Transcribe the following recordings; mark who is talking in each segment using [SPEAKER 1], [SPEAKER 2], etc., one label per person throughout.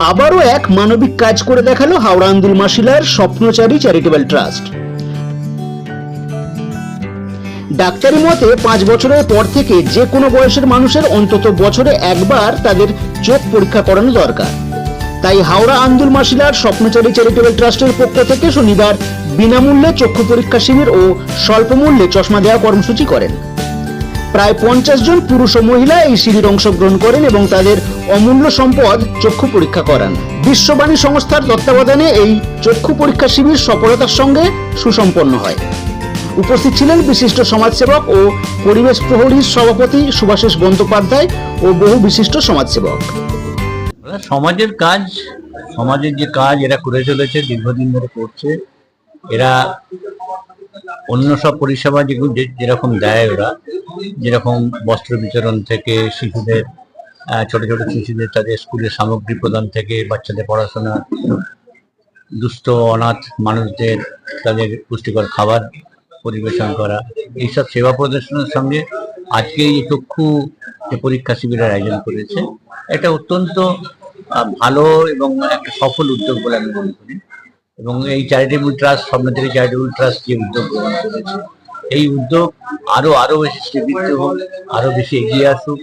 [SPEAKER 1] আবারও এক মানবিক কাজ করে দেখাল হাওড়া আন্দুল মাসিলার স্বপ্নচারী চ্যারিটেবল ট্রাস্ট ডাক্তারি মতে, পাঁচ বছরের পর থেকে যে কোনো বয়সের মানুষের অন্তত বছরে একবার তাদের চোখ পরীক্ষা করানো দরকার। তাই হাওড়া আন্দুল মাসিলার স্বপ্নচারী চ্যারিটেবল ট্রাস্টের পক্ষ থেকে শনিবার বিনামূল্যে চক্ষু পরীক্ষা শিবির ও স্বল্প মূল্যে চশমা দেওয়া কর্মসূচি করেন। প্রায় পঞ্চাশ জন পুরুষ ও মহিলা এই শিবির অংশগ্রহণ করেন এবং তাদের অমূল্য সম্পদ চক্ষু পরীক্ষা করান। বিশ্ববাণী সংস্থার তত্ত্বাবধানে এই চক্ষু পরীক্ষা শিবির সফলতার সঙ্গে সুসম্পন্ন হয়। উপস্থিত ছিলেন বিশিষ্ট সমাজসেবক ও পরিবেশ প্রহরীর সভাপতি সুভাষিস বন্দ্যোপাধ্যায় ও বহু বিশিষ্ট সমাজসেবক।
[SPEAKER 2] সমাজের কাজ, সমাজের যে কাজ এরা করে চলেছে, দীর্ঘদিন ধরে করছে, এরা অন্য সব পরিষেবা যেগুলো যেরকম দেয় ওরা, যেরকম বস্ত্র বিতরণ থেকে শিশুদের ছোট ছোট শিশুদের তাদের স্কুলের সামগ্রী প্রদান থেকে, বাচ্চাদের পড়াশোনা, দুস্থ, অনাথ মানুষদের তাদের পুষ্টিকর খাবার পরিবেশন করা, এইসব সেবা প্রদর্শনের সঙ্গে আজকে এই চক্ষু যে পরীক্ষা শিবিরের আয়োজন করেছে, এটা অত্যন্ত ভালো এবং একটা সফল উদ্যোগ বলে আমি মনে করি। এবং এই charitable trust Swapnachari charitable trust যে উদ্যোগ গ্রহণ করেছে, এই উদ্যোগ আরও আরও বেশি শ্রীবৃদ্ধ হোক, আরও বেশি এগিয়ে আসুক,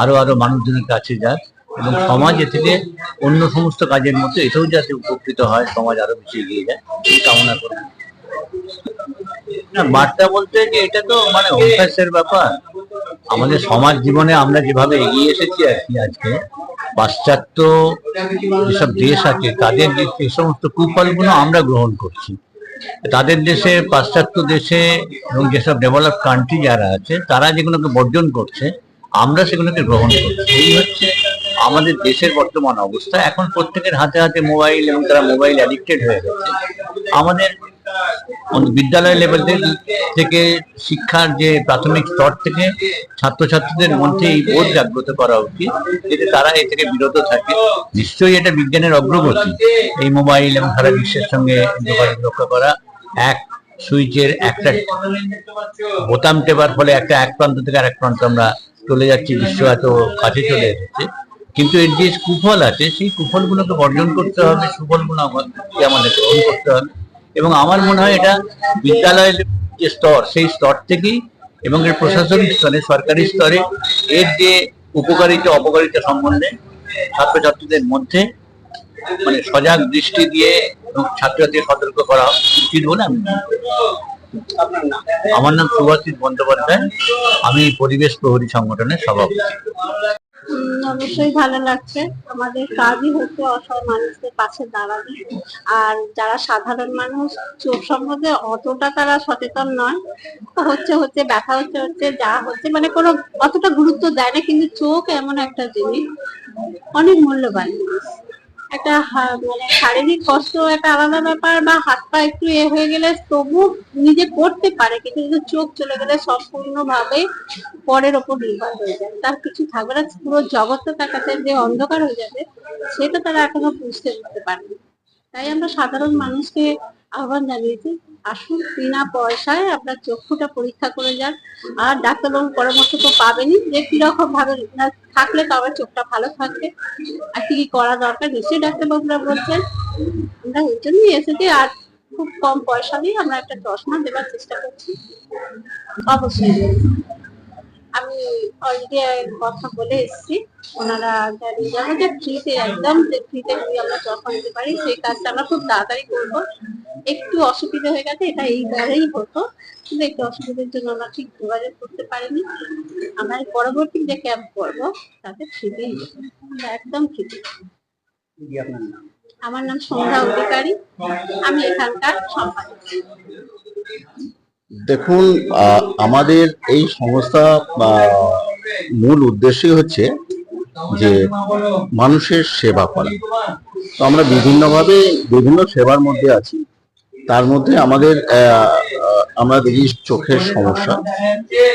[SPEAKER 2] আরও আরও মানুষজনের কাছে যাক এবং সমাজ এ থেকে অন্য সমস্ত কাজের মতো এটাও যাতে উপকৃত হয়, সমাজ আরও বেশি এগিয়ে যায়, এই কামনা করি না, বার্তা বলতে যে এটা তো মানে অভ্যাসের ব্যাপার। আমাদের সমাজ জীবনে আমরা যেভাবে এগিয়ে এসেছি আর কি আজকে পাশ্চাত্য যেসব দেশ আছে, তাদের যে সমস্ত কুফলগুলো আমরা গ্রহণ করছি, তাদের দেশে, পাশ্চাত্য দেশে এবং যেসব ডেভেলপ কান্ট্রি যারা আছে, তারা যেগুলোকে বর্জন করছে, আমরা সেগুলোকে গ্রহণ করছি। এই হচ্ছে আমাদের দেশের বর্তমান অবস্থা। এখন প্রত্যেকের হাতে হাতে মোবাইল এবং তারা মোবাইল অ্যাডিক্টেড হয়ে গেছে। আমাদের বিদ্যালয় লেভেল থেকে শিক্ষার যে প্রাথমিক স্তর থেকে ছাত্রছাত্রীদের মধ্যে এই বোধ জাগ্রত করা উচিত, যাতে তারা এ থেকে বিরত থাকে। নিশ্চয়ই এটা বিজ্ঞানের অগ্রগতি। এই মোবাইল এবং সারা বিশ্বের সঙ্গে যোগাযোগ রক্ষা করা, এক সুইচের একটা বোতাম টেপার ফলে একটা এক প্রান্ত থেকে আরেক প্রান্ত আমরা চলে যাচ্ছি, বিশ্ব এত কাছে চলে এসেছে। কিন্তু এর যে কুফল আছে, সেই কুফলগুলোকে বর্জন করতে হবে, সুফলগুলো আমাদের গ্রহণ করতে হবে। এবং আমার মনে হয় এটা বিদ্যালয়ের যে স্তর, সেই স্তর থেকেই এবং এর প্রশাসনিক স্তরে, সরকারি স্তরে এর যে উপকারিতা, অপকারিতা সম্বন্ধে ছাত্রছাত্রীদের মধ্যে মানে সজাগ দৃষ্টি দিয়ে এবং ছাত্রছাত্রীদের সতর্ক করা উচিত বলে আমি আমার নাম সুভাষিস বন্দ্যোপাধ্যায়। আমি পরিবেশ প্রহরী সংগঠনের সভাপতি।
[SPEAKER 3] অবশ্যই ভালো লাগছে। আমাদের কাজই হচ্ছে অসহায় মানুষদের পাশে দাঁড়ানো। আর যারা সাধারণ মানুষ চোখ সম্বন্ধে অতটা তারা সচেতন নয়। হচ্ছে হচ্ছে, ব্যথা হচ্ছে হচ্ছে, যা হচ্ছে মানে কোনো অতটা গুরুত্ব দেয় না। কিন্তু চোখ এমন একটা জিনিস, অনেক মূল্যবান। জিনিস। একটা মানে শারীরিক কষ্ট একটা আলাদা ব্যাপার বা হাত পা একটু এ হয়ে গেলে তবু নিজে করতে পারে, কিন্তু যদি চোখ চলে গেলে সম্পূর্ণভাবে পরের ওপর নির্ভর হয়ে যায়। তার কিছু থাকবে না, পুরো জগৎটা তার কাছে যে অন্ধকার হয়ে যাবে, সেটা তারা এখনও বুঝতে পারতে পারেনি। তাই আমরা সাধারণ মানুষকে আহ্বান জানিয়েছি আসুন, বিনা পয়সায় আপনার চক্ষুটা পরীক্ষা করে যান। আর ডাক্তারবাবু পরামর্শ তো পাবেনই যে কীরকম ভাবে থাকলে তো আমার চোখটা ভালো থাকবে। আর কি করা দরকার নিশ্চয়ই ডাক্তারবাবুরা বলছেন। আমরা ওই জন্যই এসেছি আর খুব কম পয়সা দিয়ে আমরা একটা চশমা দেওয়ার চেষ্টা করছি। অবশ্যই। আমি অলরেডি কথা বলে এসেছি। ওনারা যাব যে ফ্রিতে একদম যে ফ্রিতে আমরা চশমা দিতে পারি, সেই কাজটা আমরা খুব তাড়াতাড়ি করব। একটু অসুবিধা হয়ে গেছে, এটা এইবারেই হতো। কিন্তু একটু অসুবিধার জন্য আমরা ঠিক যোগাযোগ করতে পারিনি। আমরা পরবর্তী যে ক্যাম্প করব, তাতে। আমরা একদম ফ্রিতে আমার নাম সন্ধ্যা অধিকারী। আমি এখানকার সম্পাদক।
[SPEAKER 4] দেখুন আমাদের এই সংস্থা মূল উদ্দেশ্যই হচ্ছে যে মানুষের সেবা করা। তো আমরা বিভিন্নভাবে বিভিন্ন সেবার মধ্যে আছি। তার মধ্যে আমাদের আমরা দেখি চোখের সমস্যা।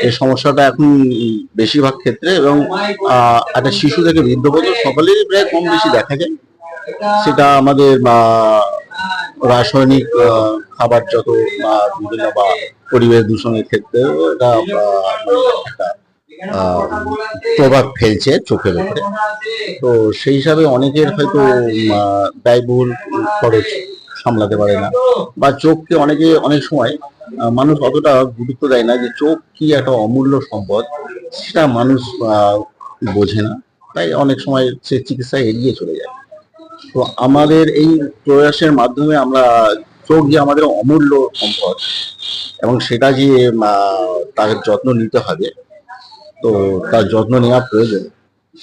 [SPEAKER 4] এই সমস্যাটা এখন বেশিরভাগ ক্ষেত্রে এবং একটা শিশু থেকে বৃদ্ধ পর্যন্ত সকলেরই প্রায় কম বেশি দেখা যায়। সেটা আমাদের, বা, রাসায়নিক খাবার যত, বা, বিভিন্ন, বা, পরিবেশ দূষণের ক্ষেত্রে এটা একটা প্রভাব ফেলছে চোখের উপরে। তো সেই হিসাবে অনেকের হয়তো ব্যয়বহুল খরচ সামলাতে পারে না। বা চোখকে অনেকে অনেক সময় মানুষ অতটা গুরুত্ব দেয় না যে চোখ কি একটা অমূল্য সম্পদ, সেটা মানুষ বোঝে না। তাই অনেক সময় সে চিকিৎসা এড়িয়ে চলে যায়। তো আমাদের এই প্রয়াসের মাধ্যমে আমরা চোখ যে আমাদের অমূল্য সম্পদ, এবং সেটা যে তার যত্ন নিতে হবে, তো তার যত্ন নেওয়া প্রয়োজন।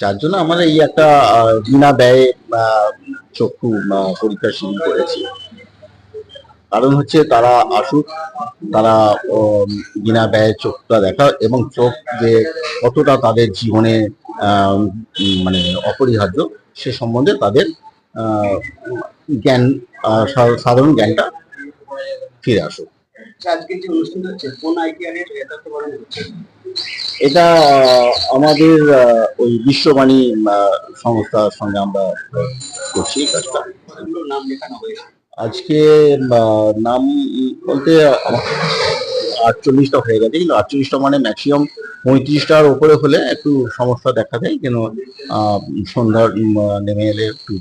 [SPEAKER 4] যার জন্য আমরা এই একটা বিনা ব্যয়ে চক্ষু পরীক্ষা শিবির করেছি। কারণ হচ্ছে তারা আসুক তারা বিনা ব্যয়ে চোখটা দেখা এবং চোখ যে কতটা তাদের জীবনে মানে অপরিহার্য সে সম্বন্ধে তাদের জ্ঞান সাধারণ জ্ঞানটা ফিরে আসুক।
[SPEAKER 5] আইডিয়ানের এটা
[SPEAKER 4] আমাদের ওই বিশ্ববাণী সংস্থার সঙ্গে আমরা করছি কাজটা।
[SPEAKER 5] নাম লেখানো হয়েছে।
[SPEAKER 4] আজকে নাম বলতে আটচল্লিশটা হয়ে গেছে কিন্তু আটচল্লিশটা মানে ম্যাক্সিমাম পঁয়ত্রিশটার উপরে হলে একটু সমস্যা দেখা দেয় কেন সন্ধ্যার নেমে এলে একটু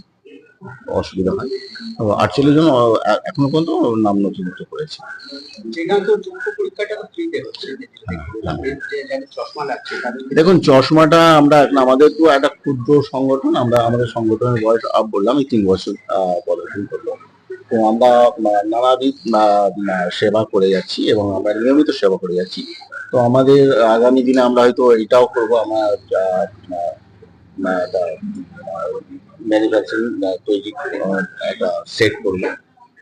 [SPEAKER 4] অসুবিধা হয়। তো আটচল্লিশ জন এখনও পর্যন্ত নাম নথিভুক্ত করেছে।
[SPEAKER 5] যেখানে তো চক্ষু পরীক্ষাটা তো ফ্রিতে হচ্ছে আপনি যে যাদের চশমা লাগছে তাদের
[SPEAKER 4] দেখুন চশমাটা আমরা আমাদের তো একটা ক্ষুদ্র সংগঠন আমরা আমাদের সংগঠনের বয়স আপ বললাম এই তিন বছর আহ, পদার্পণ করল তো আমরা নানাবিধ সেবা করে যাচ্ছি এবং আমরা নিয়মিত সেবা করে যাচ্ছি। তো আমাদের আগামী দিনে আমরা হয়তো এটাও করব, আমরা ম্যানুফ্যাকচারিং তৈরি একটা সেট করব।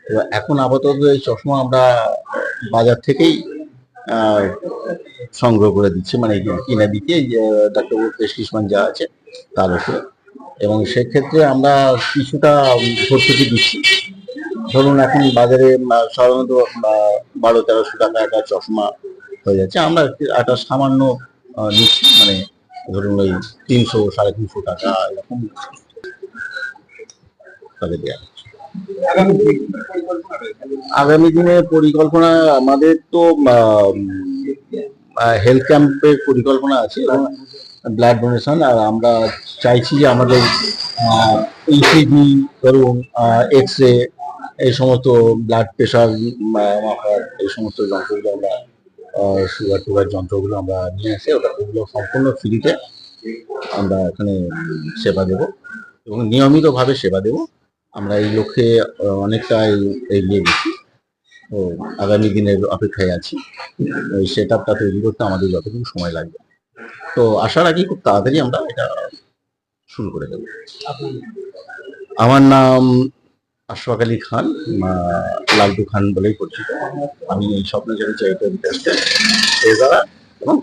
[SPEAKER 4] তো এখন আপাতত এই চশমা আমরা বাজার থেকেই সংগ্রহ করে দিচ্ছি। মানে কিনে দিচ্ছে ডাক্তারবাবুর প্রেসক্রিপশন যা আছে, তার উপরে এবং সেক্ষেত্রে আমরা কিছুটা ভর্তুকি দিচ্ছি। ধরুন এখন বাজারে সাধারণত বারো তেরোশো টাকা একটা চশমা হয়ে যাচ্ছে। আমরা একটু- সামান্য নিচ্ছি মানে ধরুন ওই তিনশো সাড়ে তিনশো টাকা এরকম তাকে দেওয়া
[SPEAKER 5] আগামী দিনে পরিকল্পনা
[SPEAKER 4] আমাদের তো হেলথ ক্যাম্পের পরিকল্পনা আছে এবং ব্লাড ডোনেশন আর আমরা চাইছি যে আমাদের ইসিজি ধরুন এক্স রে এই সমস্ত ব্লাড প্রেশার মাপার এই সমস্ত যন্ত্রগুলো আমরা সুগার টুগার যন্ত্রগুলো আমরা নিয়ে আসি ওটা ওগুলো সম্পূর্ণ ফ্রিতে আমরা এখানে সেবা দেব এবং নিয়মিতভাবে সেবা দেব। আমরা এই লক্ষ্যে আহ, অনেকটা এগিয়ে গেছি। তো আগামী দিনের অপেক্ষায় আছি। ওই সেট আপটা তৈরি করতে আমাদের যতটুকু সময় লাগবে। তো আশা রাখি খুব তাড়াতাড়ি আমরা এটা শুরু করে দেবো। আমার নাম আশফাক আলী খান লালটু খান বলেই পরিচিত আমি এই স্বপ্ন চ্যারিটেবল চাই এছাড়া এবং।